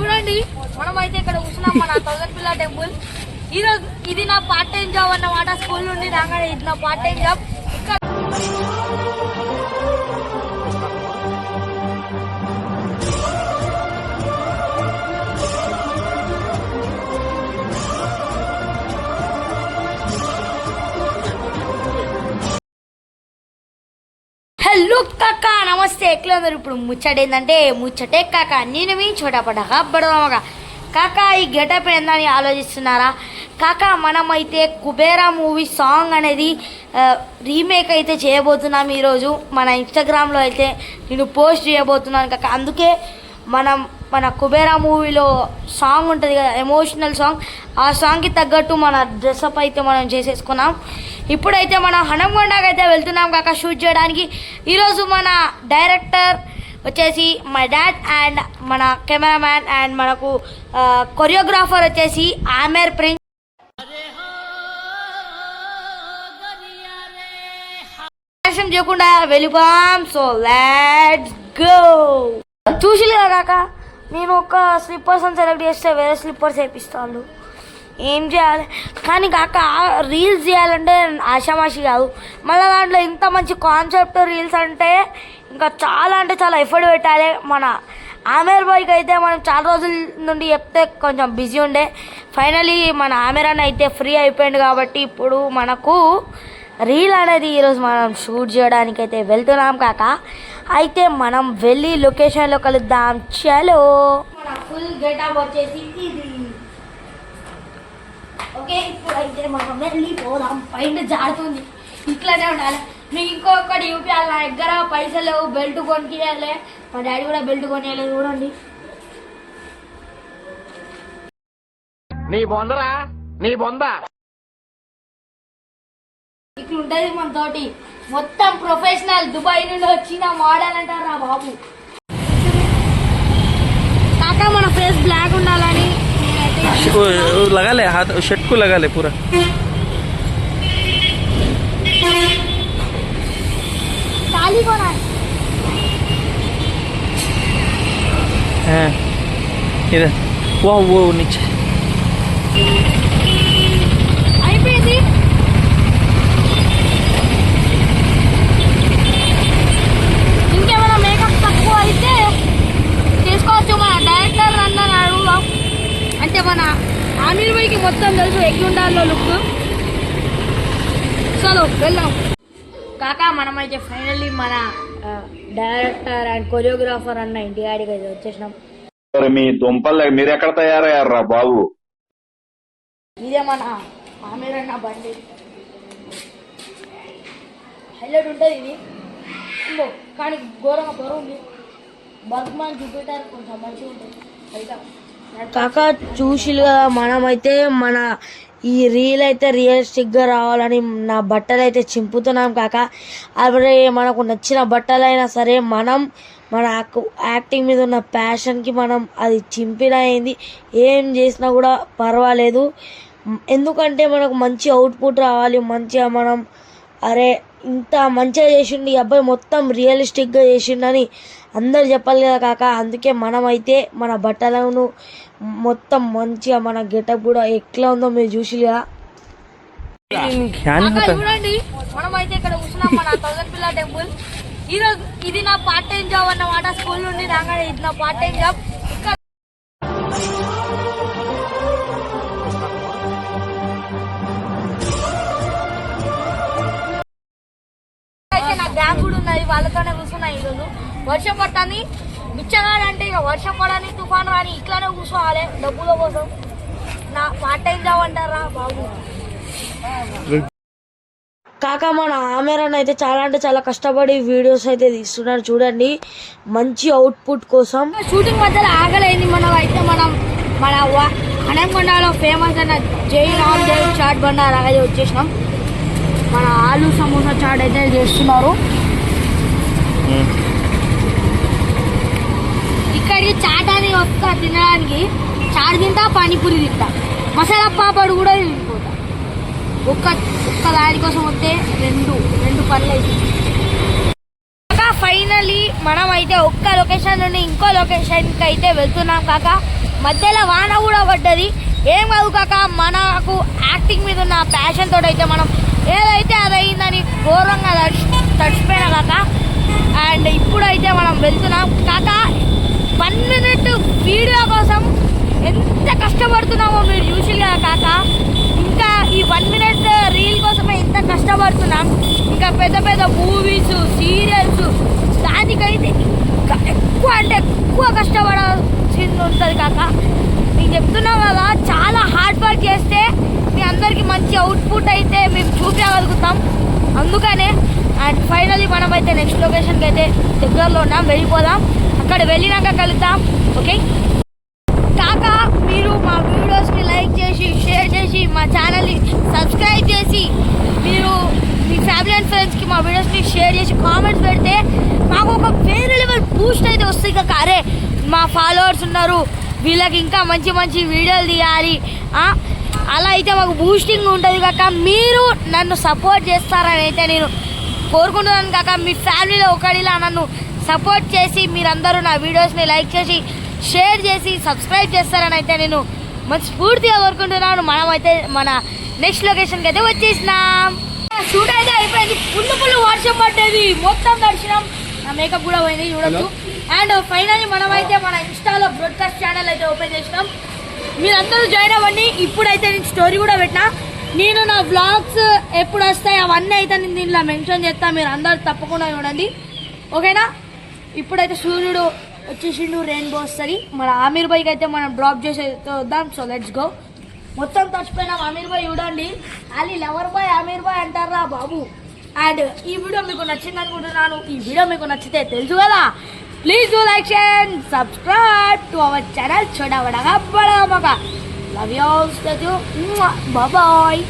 చూడండి. మనం అయితే ఇక్కడ కూర్చున్నాం మన పిల్ల టెంపుల్. ఈ రోజు ఇది నా పార్ట్ టైం జాబ్ అన్నమాట స్కూల్ నుండి రాగానే ఇది నా పార్ట్ టైం జాబ్ ఇక్కడ నమస్తే ఎట్లా ఉన్నారు ఇప్పుడు ముచ్చట ఏంటంటే ముచ్చటే కాక నేను మీ చోట పడక కాక ఈ గెటప్ ఏందని ఆలోచిస్తున్నారా? కాక మనమైతే కుబేరా మూవీ సాంగ్ అనేది రీమేక్ అయితే చేయబోతున్నాం ఈరోజు. మన ఇన్స్టాగ్రామ్లో అయితే నేను పోస్ట్ చేయబోతున్నాను కాక. అందుకే మనం మన కుబేరా మూవీలో సాంగ్ ఉంటుంది కదా ఎమోషనల్ సాంగ్ ఆ సాంగ్కి తగ్గట్టు మన డ్రెస్అప్ అయితే మనం చేసేసుకున్నాం. ఇప్పుడైతే మనం హనంగొండకి అయితే వెళ్తున్నాం కాక షూట్ చేయడానికి. ఈరోజు మన డైరెక్టర్ వచ్చేసి మై డాడ్ అండ్ మన కెమెరామ్యాన్ అండ్ మనకు కొరియోగ్రాఫర్ వచ్చేసి ఆమెర్ ప్రిన్స్. చేయకుండా వెళ్ళిపోం సో లెట్స్ గో చూసి కాక నేను ఒక స్లిప్పర్స్ అని సెలెక్ట్ చేస్తే వేరే స్లిప్పర్స్ వేపిస్తాను ఏం చేయాలి? కానీ కాక రీల్స్ చేయాలంటే ఆషామాషి కాదు. మళ్ళీ దాంట్లో ఇంత మంచి కాన్సెప్ట్ రీల్స్ అంటే ఇంకా చాలా అంటే చాలా ఎఫర్ట్ పెట్టాలి. మన ఆమెర్ బాయ్కి అయితే మనం చాలా రోజుల నుండి చెప్తే కొంచెం బిజీ ఉండే. ఫైనలీ మన ఆమెర్ అన్న అయితే ఫ్రీ అయిపోయింది కాబట్టి ఇప్పుడు మనకు రీల్ అనేది ఈరోజు మనం షూట్ చేయడానికి అయితే వెళ్తున్నాం కాక. అయితే మనం వెళ్ళి లొకేషన్లో కలుద్దాం. చలో. మన ఫుల్ గెటప్ వచ్చేసి ఇది. ఓకే ఇప్పుడు అయితే మనం వెళ్ళిపోదాం. పైన జారుతుంది. ఇట్లానే ఉండాలి. మీకు ఇంకొకటి చూపించాలి నా దగ్గర పైసలు బెల్ట్ కొనియాలి మా డాడీ కూడా బెల్ట్ కొనియాలి చూడండి. నీ బొందరా? నీ బొందా? మన థర్టీ మొత్తం ప్రొఫెషనల్ దుబాయ్ నుండి వచ్చిన మోడల్ అంటారా బాబు? కాకా మన ఫేస్ బ్లాక్ ఉండాలని షర్ట్కు లగాలే పూరా. కొనాలి ఇదే. ఓ నిచ్చే. మొత్తం తెలుసు ఎగ్గుండాలో లుక్? చలో వెళ్దాం. కాకా మనమైతే ఫైనల్లీ మన డైరెక్టర్ అండ్ కొరియోగ్రాఫర్ అన్న ఇంటి గాడికి అయితే వచ్చేసినాం. మరి మీ దుంపలు మీరెక్కడ తయారయ్యారా బాబు? ఇదే మన ఆమెర్ అన్న బండి. హైలైట్ ఉంటుంది ఇది. కానీ ఘోరంగా బరువు ఉంది. బర్గ్మాన్ జూపిటర్ కొంచెం మంచిగా ఉంటుంది కాక చూసి మనమైతే మన ఈ రీల్ అయితే రియలిస్టిక్గా రావాలని నా బట్టలు అయితే చింపుతున్నాం కాక. అప్పుడే మనకు నచ్చిన బట్టలైనా సరే మనం మన యాక్- యాక్టింగ్ మీద ఉన్న ప్యాషన్కి మనం అది చింపిన అయింది ఏం చేసినా కూడా పర్వాలేదు. ఎందుకంటే మనకు మంచి అవుట్పుట్ రావాలి మంచిగా మనం అరే ఇంత మంచిగా చేసిండు ఈ అబ్బాయి మొత్తం రియలిస్టిక్గా చేసిండని అందరు చెప్పలేదు కాక. అందుకే మనమైతే మన బట్టలను మొత్తం మంచిగా మన గెటప్ కూడా ఎట్లా ఉందో మీరు చూసి ఈరోజు ఇది నా పార్ట్ టైం జాబ్ అన్నమాట స్కూల్ నుండి రాగానే ఇది నా పార్ట్ టైం జాబ్ గ్యాంగ్ కూడా ఉన్నది వాళ్ళతోనే కూర్చున్నా ఈరోజు. వర్షం పడుతుంది. బిచ్చగాడు అంటే ఇక వర్షం పడని తుఫాన్ రాని ఇట్లానే కూర్చోవాలి. డబ్బుల కోసం. నా పార్ట్ టైం జాబ్ అంటారా బాబు? కాక మన ఆమెరన్ అయితే చాలా అంటే చాలా కష్టపడి వీడియోస్ అయితే తీస్తున్నాడు. చూడండి మంచి అవుట్పుట్ కోసం. షూటింగ్ మధ్యలో ఆగలేంది మనం అయితే మనం మన హనంకొండలో ఫేమస్ అయిన జై రామ్ దేవ్ చాట్ బండార్ వచ్చేసినాం. మన ఆలు సమోసా చాట్ అయితే చేస్తున్నారు. ఇక్కడికి చాట్ అని వస్తా తినడానికి చాట్ తింటా పానీపూరి తింటా. మసాలా పాపడు కూడా తింటా ఒక్క ఒక్క దాని కోసం వస్తే రెండు రెండు పనులు అయితే ఫైనలీ మనం అయితే ఒక్క లొకేషన్ నుండి ఇంకో లొకేషన్కి అయితే వెళ్తున్నాం కాక. మధ్యలో వాన కూడా పడ్డది. ఏం కాదు కాక మనకు యాక్టింగ్ మీద ఉన్న ప్యాషన్ అయితే మనం ఏదైతే అది అయిందని ఘోరంగా తడిచి తడిచిపోయినా కాక. అండ్ ఇప్పుడైతే మనం వెళ్తున్నాం. కాక వన్ మినిట్ వీడియో కోసం ఎంత కష్టపడుతున్నామో మీరు చూసిగా కాక. ఇంకా ఈ వన్ మినిట్ రీల్ కోసమే ఎంత కష్టపడుతున్నాం. ఇంకా పెద్ద పెద్ద మూవీస్ సీరియల్స్ దానికైతే ఎక్కువ అంటే ఎక్కువ కష్టపడాల్సింది ఉంటుంది కాక. నేను చెప్తున్నా కదా చాలా హార్డ్ వర్క్ చేస్తే అందరికీ మంచి అవుట్పుట్ అయితే మేము చూపించగలుగుతాం. అందుకనే అండ్ ఫైనలీ మనం అయితే నెక్స్ట్ లొకేషన్కి అయితే దగ్గరలో ఉన్నాం వెళ్ళిపోదాం. అక్కడ వెళ్ళినాక కలుద్దాం ఓకే కాక మీరు మా వీడియోస్ని లైక్ చేసి షేర్ చేసి మా ఛానల్ని సబ్స్క్రైబ్ చేసి మీరు మీ ఫ్యామిలీ అండ్ ఫ్రెండ్స్కి మా వీడియోస్ని షేర్ చేసి కామెంట్స్ పెడితే మాకు ఒక వేరే లెవెల్ బూస్ట్ అయితే వస్తుంది కాక. అరే మా ఫాలోవర్స్ ఉన్నారు వీళ్ళకి ఇంకా మంచి మంచి వీడియోలు తీయాలి అలా అయితే మాకు బూస్టింగ్ ఉంటుంది కాక మీరు నన్ను సపోర్ట్ చేస్తారని అయితే నేను కోరుకుంటున్నాను కాక మీ ఫ్యామిలీలో ఒకడిలా నన్ను సపోర్ట్ చేసి మీరందరూ నా వీడియోస్ని లైక్ చేసి షేర్ చేసి సబ్స్క్రైబ్ చేస్తారని అయితే నేను మంచి స్ఫూర్తిగా కోరుకుంటున్నాను మనం అయితే మన నెక్స్ట్ లొకేషన్కి అయితే వచ్చేసినాం. షూట్ అయితే అయిపోయింది. ఫుల్ ఫుల్ వర్షం పడ్డది. మొత్తం దర్శనం. నా మేకప్ కూడా పోయింది చూడొచ్చు. అండ్ ఫైనల్లీ మనం అయితే మన ఇన్స్టాలో బ్రాడ్కాస్ట్ ఛానల్ అయితే ఓపెన్ చేసినాం. మీరందరూ జాయిన్ అవ్వండి. ఇప్పుడైతే నేను స్టోరీ కూడా పెట్టినా. నేను నా వ్లాగ్స్ ఎప్పుడు వస్తాయి అవన్నీ అయితే నేను దీనిలో మెన్షన్ చేస్తాను మీరు అందరు తప్పకుండా చూడండి. ఓకేనా? ఇప్పుడైతే సూర్యుడు వచ్చేసిండు రెయిన్బో వస్తుంది. మన ఆమీర్ బైక్ అయితే మనం డ్రాప్ చేసి వద్దాం. సో లెట్స్ గో మొత్తం తచ్చిపోయినాం ఆమీర్ బాయ్ చూడండి. అది లవర్ బాయ్ ఆమీర్ బాయ్ అంటారా బాబు? అండ్ ఈ వీడియో మీకు నచ్చింది అనుకుంటున్నాను. ఈ వీడియో మీకు నచ్చితే తెలుసు కదా. Please do like share subscribe to our channel చూడవడగా బడమగా లవ్ యూ బాయ్